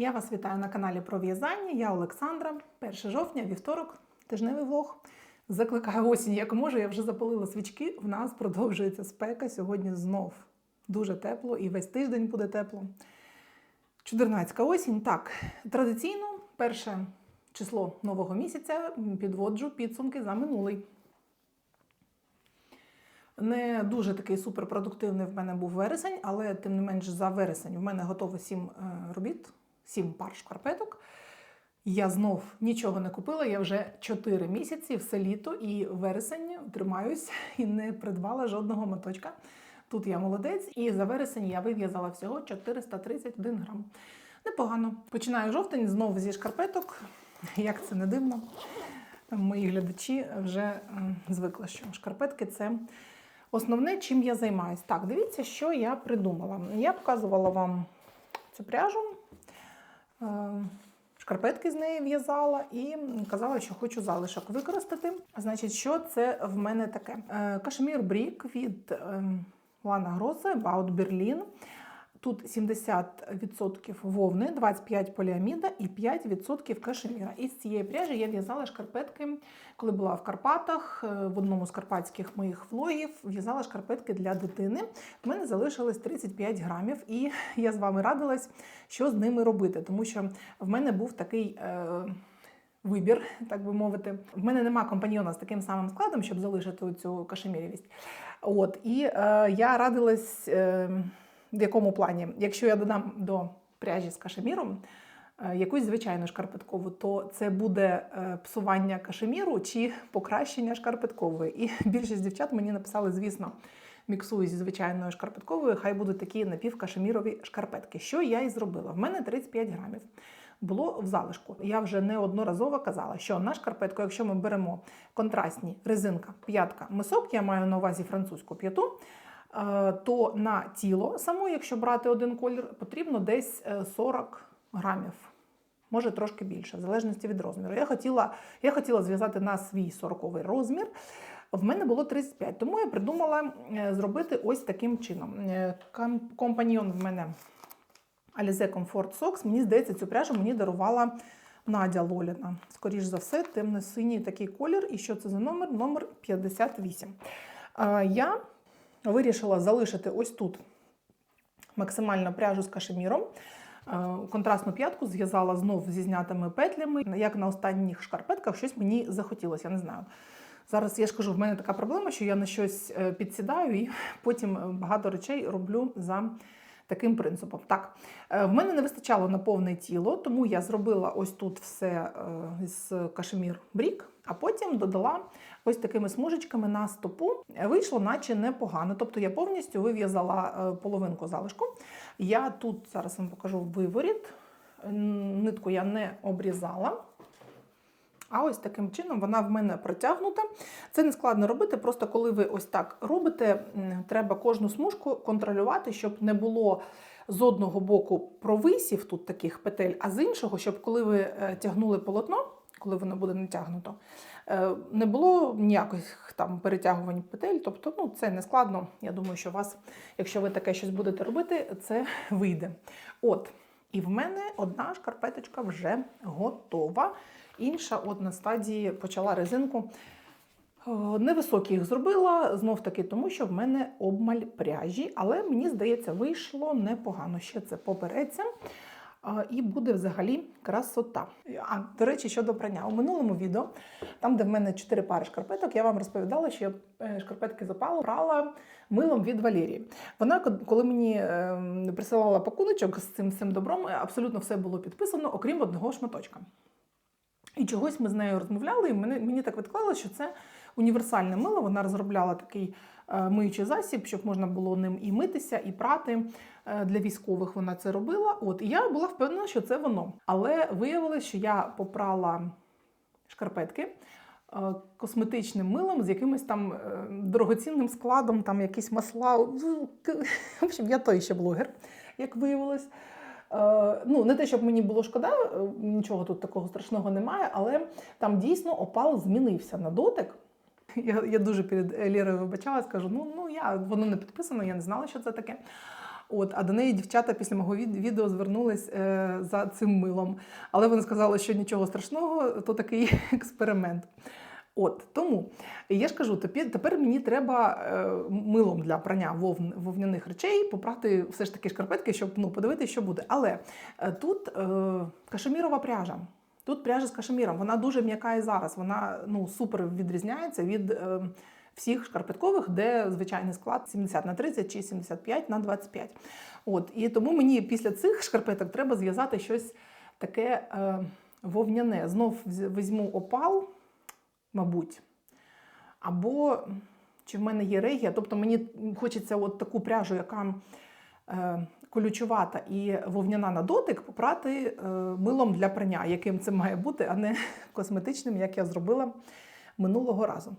Я вас вітаю на каналі про в'язання. Я Олександра. 1 жовтня, вівторок, тижневий влог. Закликаю осінь, як можу. Я вже запалила свічки. В нас продовжується спека. Сьогодні знов дуже тепло і весь тиждень буде тепло. Чудернацька осінь. Так, традиційно, перше число нового місяця підводжу підсумки за минулий. Не дуже такий суперпродуктивний в мене був вересень, але тим не менш за вересень в мене готово сім е, робіт, сім пар шкарпеток. Я знов нічого не купила. Я вже 4 місяці все літо і вересень тримаюсь і не придбала жодного моточка. Тут я молодець, і за вересень я вив'язала всього 431 грам. Непогано. Починаю жовтень знову зі шкарпеток. Як це не дивно. Мої глядачі вже звикли, що шкарпетки це основне, чим я займаюся. Так, дивіться, що я придумала. Я показувала вам цю пряжу, шкарпетки з неї в'язала і казала, що хочу залишок використати. Значить, що це в мене таке? Кашемір Кашмір Брік від е, Лана Гросе, Баут Berlin. Тут 70% вовни, 25% поліаміда і 5% кашеміра. І з цієї пряжі я в'язала шкарпетки, коли була в Карпатах, е, в одному з карпатських моїх влогів в'язала шкарпетки для дитини. В мене залишилось 35 грамів, і я з вами радилась, що з ними робити, тому що в мене був такий. Е- Вибір, так би мовити, в мене нема компаньйона з таким самим складом, щоб залишити цю кашемірівість. От і е, я радилась е, в якому плані, якщо я додам до пряжі з кашеміром е, якусь звичайну шкарпеткову, то це буде е, псування кашеміру чи покращення шкарпеткової. І більшість дівчат мені написали, звісно, міксую зі звичайною шкарпетковою, хай будуть такі напівкашемірові шкарпетки. Що я і зробила? В мене 35 грамів. Було в залишку. Я вже неодноразово казала, що на шкарпетку, якщо ми беремо контрастні резинка, п'ятка, мисок, я маю на увазі французьку п'яту, то на тіло само, якщо брати один колір, потрібно десь е, 40 грамів. Може трошки більше, в залежності від розміру. Я хотіла, я хотіла зв'язати на свій 40 розмір. В мене було 35, тому я придумала е, зробити ось таким чином. Е, Компаньйон в мене Alize Comfort Socks. Мені здається, цю пряжу мені дарувала Надя Лоліна. Скоріш за все, темно-синій такий колір. І що це за номер? Номер 58. Е, Я вирішила залишити ось тут максимально пряжу з кашеміром. Е, Контрастну п'ятку зв'язала знов зі знятими петлями. Як на останніх шкарпетках, щось мені захотілося, я не знаю. Зараз я ж кажу, в мене така проблема, що я на щось е, підсідаю і потім багато речей роблю за таким принципом. Так, е, в мене не вистачало на повне тіло, тому я зробила ось тут все е, з кашемір брік, а потім додала ось такими смужечками на стопу. Вийшло, наче непогано. Тобто я повністю вив'язала е, половинку залишку. Я тут зараз вам покажу виворіт. Нитку я не обрізала. А ось таким чином вона в мене протягнута. Це не складно робити, просто коли ви ось так робите, треба кожну смужку контролювати, щоб не було з одного боку провисів тут таких петель, а з іншого, щоб коли ви е, тягнули полотно, коли воно буде натягнуто, е, не було ніяких там перетягувань петель. Тобто, ну це не складно. Я думаю, що у вас, якщо ви таке щось будете робити, це вийде. От. І в мене одна шкарпеточка вже готова. Інша от на стадії почала резинку. Е, Невисокі їх зробила, знов таки тому, що в мене обмаль пряжі, але мені здається, вийшло непогано. Ще це попереться. І буде взагалі красота. А до речі, щодо прання. У минулому відео, там, де в мене 4 пари шкарпеток, я вам розповідала, що я е, шкарпетки з прала милом від Валерії. Вона, коли мені е, присилала пакуночок з цим всім добром, е, абсолютно все було підписано, окрім одного шматочка. І чогось ми з нею розмовляли, і мені, мені так відклало, що це універсальне мило. Вона розробляла такий е, миючий засіб, щоб можна було ним і митися, і прати. Е, Для військових вона це робила. От і я була впевнена, що це воно. Але виявилося, що я попрала шкарпетки е, косметичним милом з якимось там дорогоцінним складом, там якісь масла. В общем, я той ще блогер, як виявилось. Е, Ну, не те, щоб мені було шкода, е, нічого тут такого страшного немає, але там дійсно опал змінився на дотик. Я, я дуже перед Лірою вибачалась, кажу, ну, ну я, воно не підписано, я не знала, що це таке. От, а до неї дівчата після мого від- відео звернулись е, за цим милом. Але вони сказали, що нічого страшного, то такий експеримент. От тому я ж кажу, тепер, мені треба е, милом для прання вовн, вовняних речей попрати все ж таки шкарпетки, щоб ну, подивитися, що буде. Але е, тут е, кашемірова пряжа. Тут пряжа з кашеміром. Вона дуже м'яка і зараз. Вона ну, супер відрізняється від е, всіх шкарпеткових, де звичайний склад 70 на 30 чи 75 на 25. От, і тому мені після цих шкарпеток треба зв'язати щось таке е, вовняне. Знов візьму опал, мабуть. Або чи в мене є регія, тобто мені хочеться от таку пряжу, яка е, колючувата і вовняна на дотик, попрати е, милом для прання, яким це має бути, а не косметичним, як я зробила минулого разу.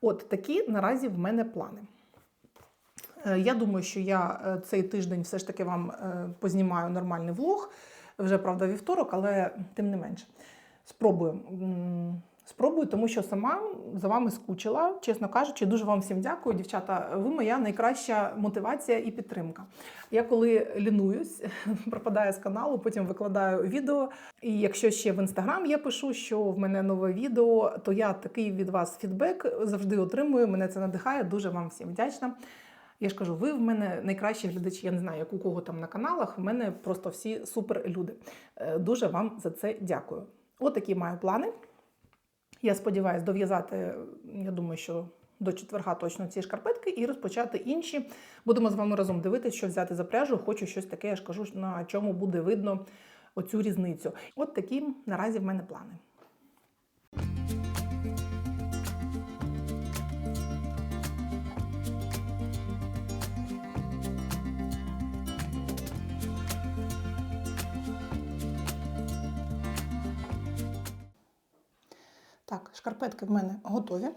От такі наразі в мене плани. Е, Я думаю, що я е, цей тиждень все ж таки вам е, познімаю нормальний влог. Вже правда вівторок, але тим не менше. Спробую. Спробую, тому що сама за вами скучила, чесно кажучи, дуже вам всім дякую, дівчата. Ви моя найкраща мотивація і підтримка. Я коли лінуюсь, пропадаю з каналу, потім викладаю відео. І якщо ще в інстаграм я пишу, що в мене нове відео, то я такий від вас фідбек завжди отримую. Мене це надихає. Дуже вам всім вдячна. Я ж кажу, ви в мене найкращі глядачі. Я не знаю, як у кого там на каналах. В мене просто всі супер люди. Е, Дуже вам за це дякую. Отакі маю плани. Я сподіваюся дов'язати, я думаю, що до четверга точно ці шкарпетки і розпочати інші. Будемо з вами разом дивитися, що взяти за пряжу. Хочу щось таке, я ж кажу, на чому буде видно оцю різницю. От такі наразі в мене плани. Так, шкарпетки в мене готові,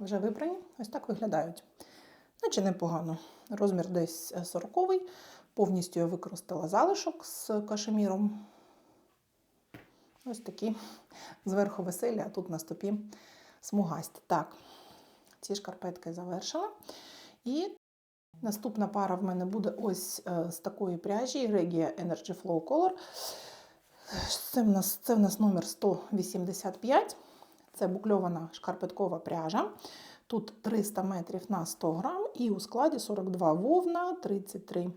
вже випрані. Ось так виглядають. Наче непогано. Розмір десь 40 Повністю я використала залишок з кашеміром. Ось такі зверху веселі, а тут на стопі смугасті. Так, ці шкарпетки завершила. І наступна пара в мене буде ось е, з такої пряжі Regia Energy Flow Color. Це в нас, це в нас номер 185. Це букльована шкарпеткова пряжа. Тут 300 метрів на 100 грам і у складі 42 вовна, 33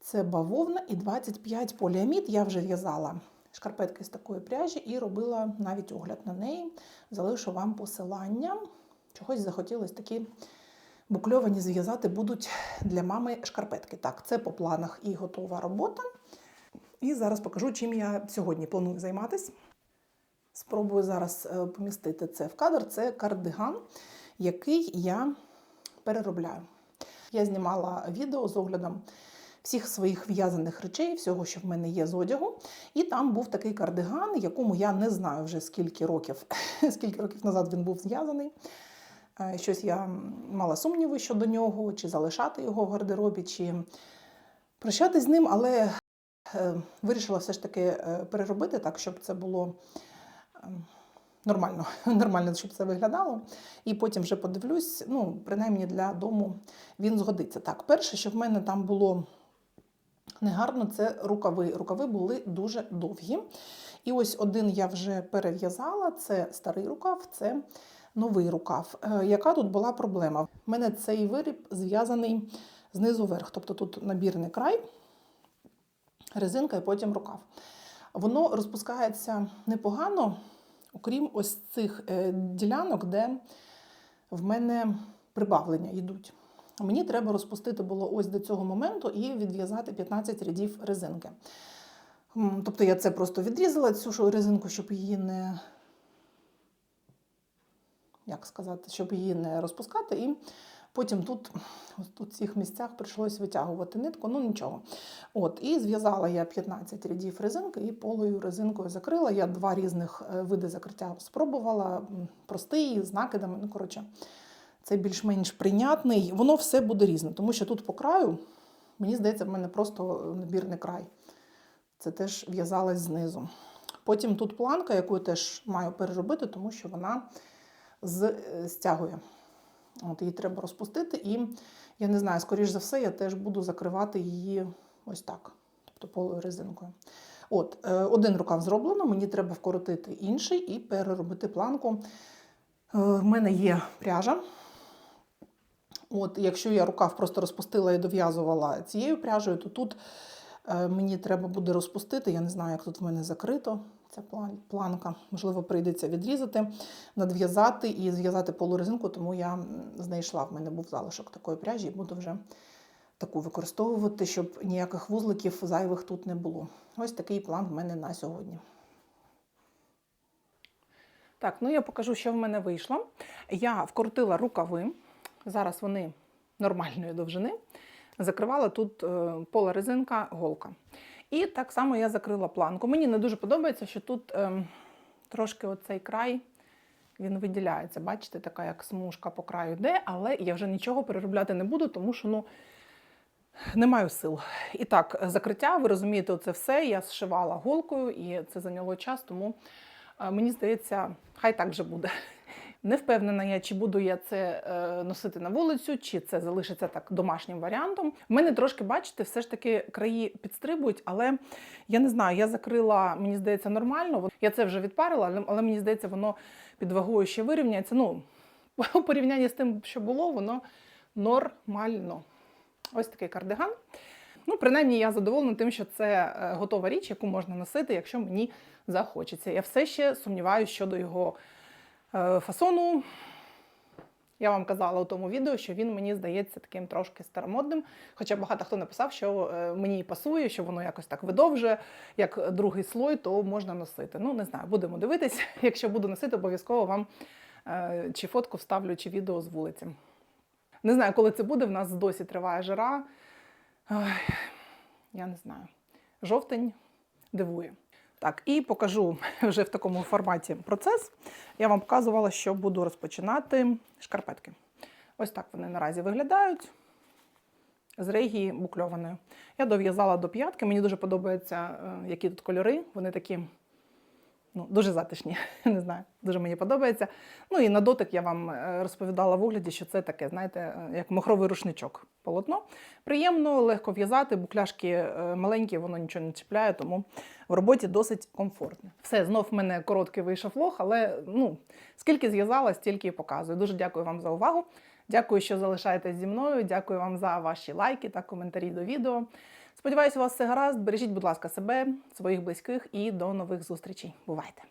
це бавовна і 25 поліамід. Я вже в'язала шкарпетки з такої пряжі і робила навіть огляд на неї. Залишу вам посилання. Чогось захотілося такі букльовані зв'язати будуть для мами шкарпетки. Так, це по планах і готова робота. І зараз покажу, чим я сьогодні планую займатися. Спробую зараз е, помістити це в кадр. Це кардиган, який я переробляю. Я знімала відео з оглядом всіх своїх в'язаних речей, всього, що в мене є з одягу. І там був такий кардиган, якому я не знаю вже скільки років, скільки років назад він був зв'язаний. Е, Щось я мала сумніви щодо нього, чи залишати його в гардеробі, чи прощатись з ним, але е, вирішила все ж таки переробити так, щоб це було нормально, нормально, щоб це виглядало. І потім вже подивлюсь, ну, принаймні для дому він згодиться. Так, перше, що в мене там було негарно, це рукави. Рукави були дуже довгі. І ось один я вже перев'язала: це старий рукав, це новий рукав. Е, Яка тут була проблема? У мене цей виріб зв'язаний знизу вверх, тобто тут набірний край, резинка і потім рукав. Воно розпускається непогано, окрім ось цих е, ділянок, де в мене прибавлення йдуть. Мені треба розпустити було ось до цього моменту і відв'язати 15 рядів резинки. Тобто я це просто відрізала, цю резинку, щоб її не, як сказати, щоб її не розпускати. І потім тут, в цих місцях прийшлось витягувати нитку, ну нічого. От, і зв'язала я 15 рядів резинки і полою резинкою закрила. Я два різних е, види закриття спробувала: простий, з накидами. Ну, коротше, це більш-менш прийнятний. Воно все буде різне, тому що тут по краю, мені здається, в мене просто набірний край. Це теж в'язалось знизу. Потім тут планка, яку теж маю переробити, тому що вона з, е, стягує. От її треба розпустити, і я не знаю, скоріш за все, я теж буду закривати її ось так, тобто полою резинкою. От, е, один рукав зроблено, мені треба вкоротити інший і переробити планку. Е, в мене є пряжа. От, якщо я рукав просто розпустила і дов'язувала цією пряжею, то тут е, мені треба буде розпустити. Я не знаю, як тут в мене закрито ця планка. Можливо, прийдеться відрізати, надв'язати і зв'язати полурезинку, тому я знайшла. В мене був залишок такої пряжі і буду вже таку використовувати, щоб ніяких вузликів зайвих тут не було. Ось такий план в мене на сьогодні. Так, ну я покажу, що в мене вийшло. Я вкрутила рукави. Зараз вони нормальної довжини. Закривала тут е, пола резинка, голка. І так само я закрила планку. Мені не дуже подобається, що тут е, трошки оцей край він виділяється. Бачите, така як смужка по краю йде, але я вже нічого переробляти не буду, тому що ну, не маю сил. І так, закриття, ви розумієте, це все. Я зшивала голкою, і це зайняло час, тому е, мені здається, хай так вже буде. Не впевнена я, чи буду я це е, носити на вулицю, чи це залишиться так домашнім варіантом. В мене трошки, бачите, все ж таки краї підстрибують, але я не знаю, я закрила, мені здається, нормально. Я це вже відпарила, але, мені здається, воно під вагою ще вирівняється. Ну, у порівнянні з тим, що було, воно нормально. Ось такий кардиган. Ну, принаймні, я задоволена тим, що це е, готова річ, яку можна носити, якщо мені захочеться. Я все ще сумніваюся щодо його фасону. Я вам казала у тому відео, що він мені здається таким трошки старомодним. Хоча багато хто написав, що е, мені пасує, що воно якось так видовже, як другий слой, то можна носити. Ну, не знаю, будемо дивитися. Якщо буду носити, обов'язково вам е, чи фотку вставлю, чи відео з вулиці. Не знаю, коли це буде. В нас досі триває жара. Ой, я не знаю. Жовтень дивує. Так, і покажу вже в такому форматі процес. Я вам показувала, що буду розпочинати шкарпетки. Ось так вони наразі виглядають. З регії букльованою. Я дов'язала до п'ятки. Мені дуже подобаються, е, які тут кольори. Вони такі ну, дуже затишні. Не знаю, дуже мені подобається. Ну і на дотик я вам е, розповідала в огляді, що це таке, знаєте, е, як махровий рушничок. Полотно. Приємно, легко в'язати, букляшки е, маленькі, воно нічого не чіпляє, тому в роботі досить комфортно. Все, знов в мене короткий вийшов влог, але ну, скільки зв'язала, стільки і показую. Дуже дякую вам за увагу. Дякую, що залишаєтесь зі мною. Дякую вам за ваші лайки та коментарі до відео. Сподіваюся, у вас все гаразд. Бережіть, будь ласка, себе, своїх близьких і до нових зустрічей. Бувайте!